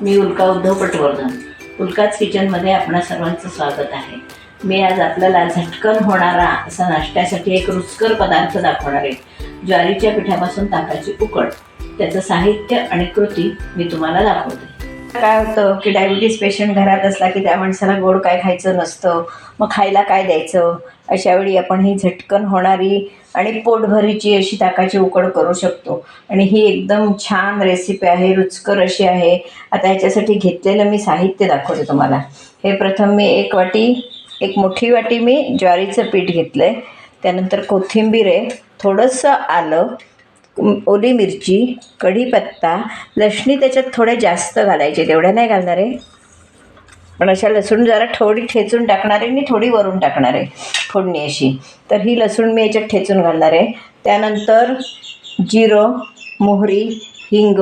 मी उल्का उद्धव पटवर्धन. उल्काच किचनमध्ये आपणा सर्वांचं स्वागत आहे. मी आज आपल्याला झटकन होणारा असा नाश्त्यासाठी एक रुचकर पदार्थ दाखवणार आहे. ज्वारीच्या पिठापासून ताकाची उकड. त्याचं साहित्य आणि कृती मी तुम्हाला दाखवते. काय होतं की डायबिटीस पेशंट घरात असला की त्या माणसाला गोड काय खायचं नसतं मग खायला काय द्यायचं? अशावेळी आपण ही झटकन होणारी आणि पोटभरीची अशी ताकाची उकड करू शकतो. आणि ही एकदम छान रेसिपी आहे रुचकर अशी आहे. आता ह्याच्यासाठी घेतलेलं मी साहित्य दाखवते तुम्हाला. हे प्रथम मी एक वाटी एक मोठी वाटी मी ज्वारीचं पीठ घेतलं आहे त्यानंतर कोथिंबीर आहे थोडंसं आलं ओली मिरची कढीपत्ता लसणी त्याच्यात थोड्या जास्त घालायचे. तेवढ्या नाही घालणार आहे. पण अशा लसूण जरा थोडी ठेचून टाकणार आहे आणि थोडी वरून टाकणार आहे फोडणी अशी. तर ही लसूण मी याच्यात ठेचून घालणार आहे. त्यानंतर जिरं मोहरी हिंग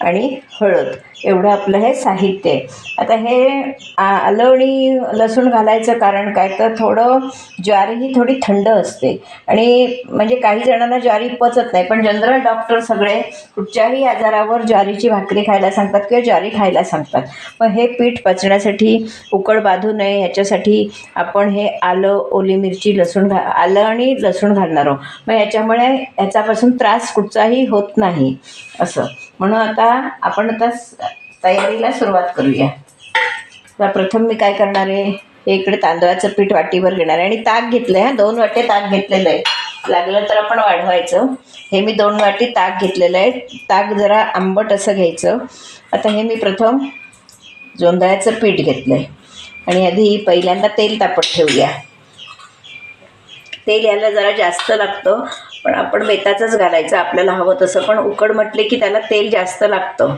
आणि हळद. एवढं आपलं हे साहित्य आहे. आता हे आलं आणि लसूण घालायचं कारण काय? तर थोडं ज्वारी ही थोडी थंड असते. आणि म्हणजे काही जणांना ज्वारी पचत नाही पण जनरल डॉक्टर सगळे कुठच्याही आजारावर ज्वारीची भाकरी खायला सांगतात किंवा ज्वारी खायला सांगतात. मग हे पीठ पचण्यासाठी उकड बांधू नये याच्यासाठी आपण हे आलं ओली मिरची लसूण घा आलं आणि लसूण घालणार आहोत. मग याच्यामुळे याच्यापासून त्रास कुठचाही होत नाही असं. म्हणून आता आपण आता तयारीला सुरुवात करूया. तर प्रथम मी काय करणार आहे हे इकडे तांदळाचं पीठ वाटीवर घेणार आहे. आणि ताक घेतलं आहे दोन वाटे ताक घेतलेलं आहे. लागलं तर आपण वाढवायचं. हे मी दोन वाटी ताक घेतलेलं आहे. ताक जरा आंबट असं घ्यायचं. आता हे मी प्रथम जोंधळ्याचं पीठ घेतलं आहे आणि आधी पहिल्यांदा तेल तापत ठेवूया. तेल याला जरा जास्त लागतं. पण आपण बेताचंच घालायचं आपल्याला हवं तसं. पण उकड म्हटले की त्याला तेल जास्त लागतं.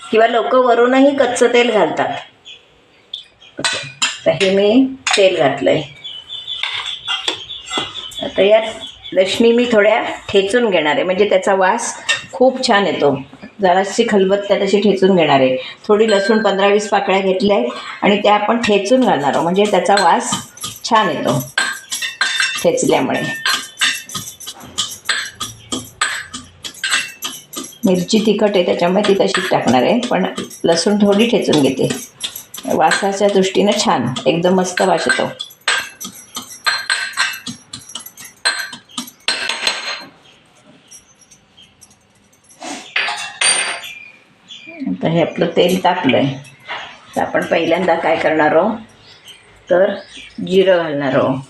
किंवा लोक वरूनही कच्चं तेल घालतात. तर हे मी तेल घातलं आहे आता यात लक्ष्मी मी थोड्या ठेचून घेणार आहे. म्हणजे त्याचा वास खूप छान येतो. जराशी खलबत्त्या तशी ठेचून घेणार आहे. थोडी लसूण पंधरा वीस पाकळ्या घेतल्या आहेत आणि त्या आपण ठेचून घालणार आहोत. म्हणजे त्याचा वास छान येतो ठेचल्यामुळे. मिरची तिखट आहे त्याच्यामुळे ती तशीच टाकणार आहे. पण लसूण थोडी ठेचून घेते. वासाच्या दृष्टीनं छान एकदम मस्त वास येतो आता हे आपलं तेल तापलं आहे तर आपण पहिल्यांदा काय करणार आहोत? तर जिरं घालणार आहोत.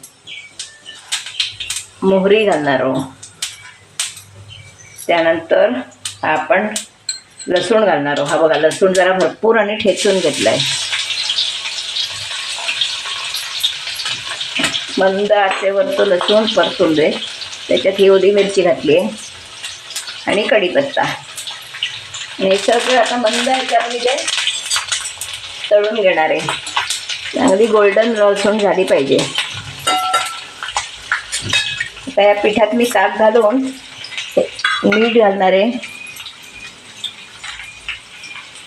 मोहरी घालणार आहोत. त्यानंतर आपण लसूण घालणार आहोत. हा बघा लसूण जरा भरपूर आणि ठेचून घेतला आहे मंद आचेवर तो लसूण परतून दे. त्याच्यात ही मिरची घातली आहे. आणि कढीपत्ता. आणि हे सगळं आता मंद ह्याच्यावर मी ते तळून घेणार आहे. चांगली गोल्डन लसूण झाली पाहिजे. आता या पिठात मी ताक घालून मीठ घालणार आहे.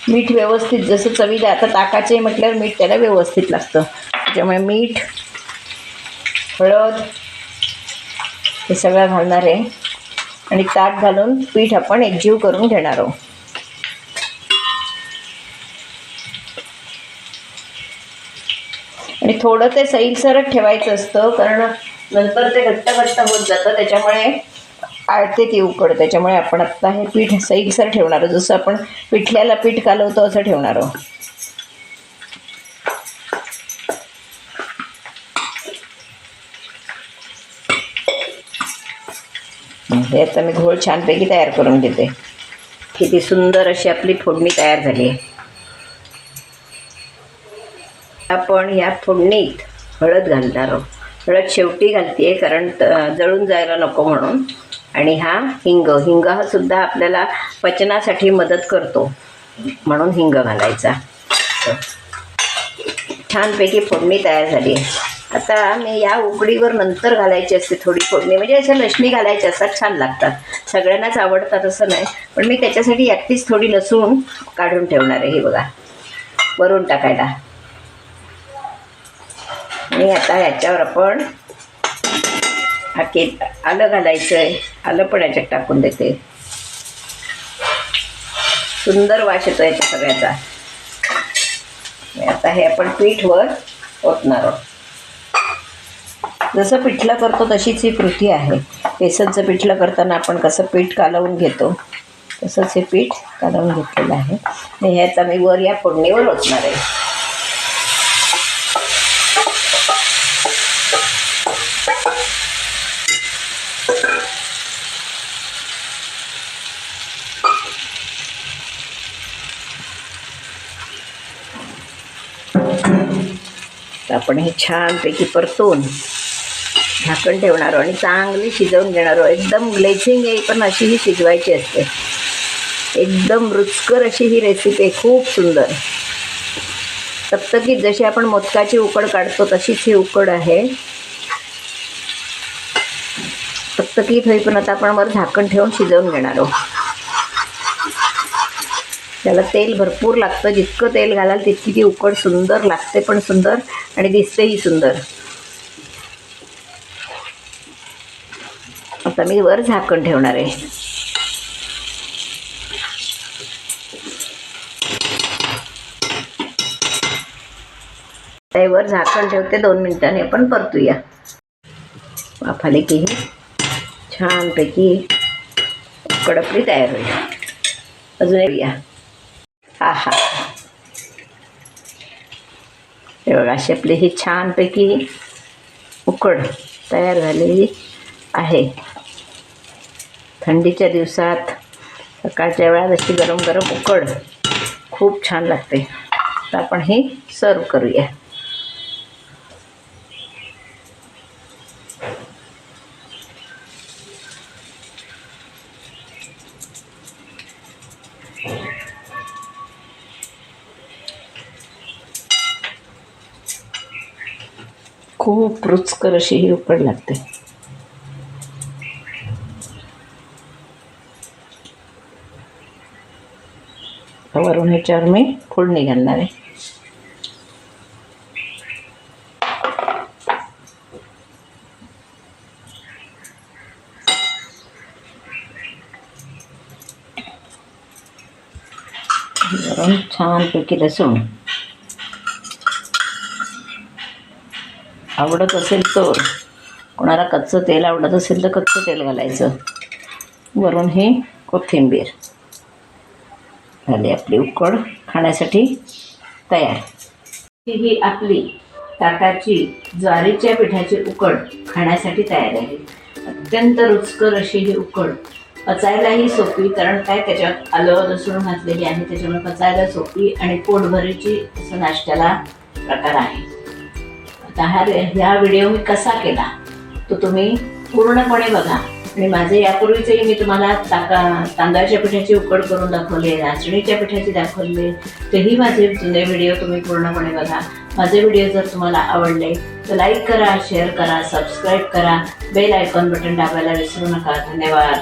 मीठ व्यवस्थित जसं चवीला आता ताकाचे म्हटल्यावर मीठ त्याला व्यवस्थित लागतं. त्याच्यामुळे मीठ हळद हे सगळं घालणार आहे. आणि ताक घालून पीठ आपण एकजीव करून घेणार आहोत. आणि थोडं ते सैलसरच ठेवायचं असतं कारण नंतर ते घट्ट घट्ट होत जातं त्याच्यामुळे आळते ती उकड त्याच्यामुळे आपण आत्ता हे पीठ सैलसर ठेवणार आहोत. जसं आपण पिठल्याला पीठ कालवतो असं ठेवणार आहोत. हे आता मी घोळ छानपैकी तयार करून घेते. किती सुंदर अशी आपली फोडणी तयार झाली आहे. आपण या फोडणीत हळद घालणार आहोत. हळद शेवटी घालते कारण जळून जायला नको म्हणून. आणि हा हिंग हिंग हा सुद्धा आपल्याला पचनासाठी मदत करतो. म्हणून हिंग घालायचा. छानपैकी फोडणी तयार झाली. आहे आता मी या उकडीवर नंतर घालायची असते थोडी फोडणी. म्हणजे अशा लसणी घालायच्या असतात छान लागतात. सगळ्यांनाच आवडतात असं नाही. पण मी त्याच्यासाठी एकटीच थोडी लसूण काढून ठेवणार आहे. हे बघा. वरून टाकायला. आणि आता याच्यावर आपण हा केक आलं घालायचं आहे आलं पण याच्यात टाकून देते. सुंदर वास येतो याच्या सगळ्याचा. आता हे आपण पीठवर ओतणार आहोत. जसं पिठलं करतो तशीच ही कृती आहे. बेसनचं पिठलं करताना आपण कसं पीठ कालवून घेतो तसंच हे पीठ कालवून घेतलेलं आहे. ह्याचा मी वर या फोडणीवर ओतणार आहे. आपण हे छानपैकी परतून झाकण ठेवणार आणि चांगली शिजवून घेणार. एकदम ग्लेझिंग आहे पण अशी ही शिजवायची असते. एकदम रुचकर अशी ही रेसिपी आहे खूप सुंदर. तप्तकीत जशी आपण मोदकाची उकड काढतो तशीच ही उकड आहे. तप्तकीत होई पण आता आपण वर झाकण ठेवून शिजवून घेणार आहोत. त्याला तेल भरपूर लागतं जितकं तेल घालाल तितकी ती उकड सुंदर लागते पण सुंदर आणि दिसतेही सुंदर. आता मी वर झाकण ठेवणार आहे. वर झाकण ठेवते दोन मिनिटांनी आपण परतूया. वाफाले की ही छानपैकी कडपली तयार होईल. अजून या हा हा हे बघा अशी आपली ही छानपैकी उकड तयार झालेली आहे. थंडीच्या दिवसात सकाळच्या वेळात अशी गरम गरम उकड खूप छान लागते. तर आपण हे सर्व करूया. खूप रुचकर अशी ही उकड लागते. वरून ह्याच्यावर मी फोडणी घालणार आहे. वरून छानपैकी लसूण. आवडत असेल तर कोणाला कच्चं तेल आवडत असेल तर कच्चं तेल घालायचं. वरून ही कोथिंबीर. झाली आपली उकड खाण्यासाठी तयार. ही आपली ताटाची ज्वारीच्या पिठाची उकड खाण्यासाठी तयार आहे. अत्यंत रुचकर अशी ही उकड. पचायलाही सोपी कारण काय त्याच्यात आलं लसूण घातलेली आहे त्याच्यामुळे पचायला सोपी आणि पोटभरीची असं नाश्त्याला प्रकार आहे. आता हा ह्या व्हिडिओ मी कसा केला? तो तुम्ही पूर्णपणे बघा. आणि माझे यापूर्वीचेही मी तुम्हाला ताका तांदळाच्या पिठाची उकड करून दाखवले नाचणीच्या पिठाची दाखवले तेही माझे जुने व्हिडिओ तुम्ही पूर्णपणे बघा. माझे व्हिडिओ जर तुम्हाला आवडले तर लाईक करा शेअर करा सबस्क्राईब करा. बेल आयकॉन बटन दाबायला विसरू नका. धन्यवाद.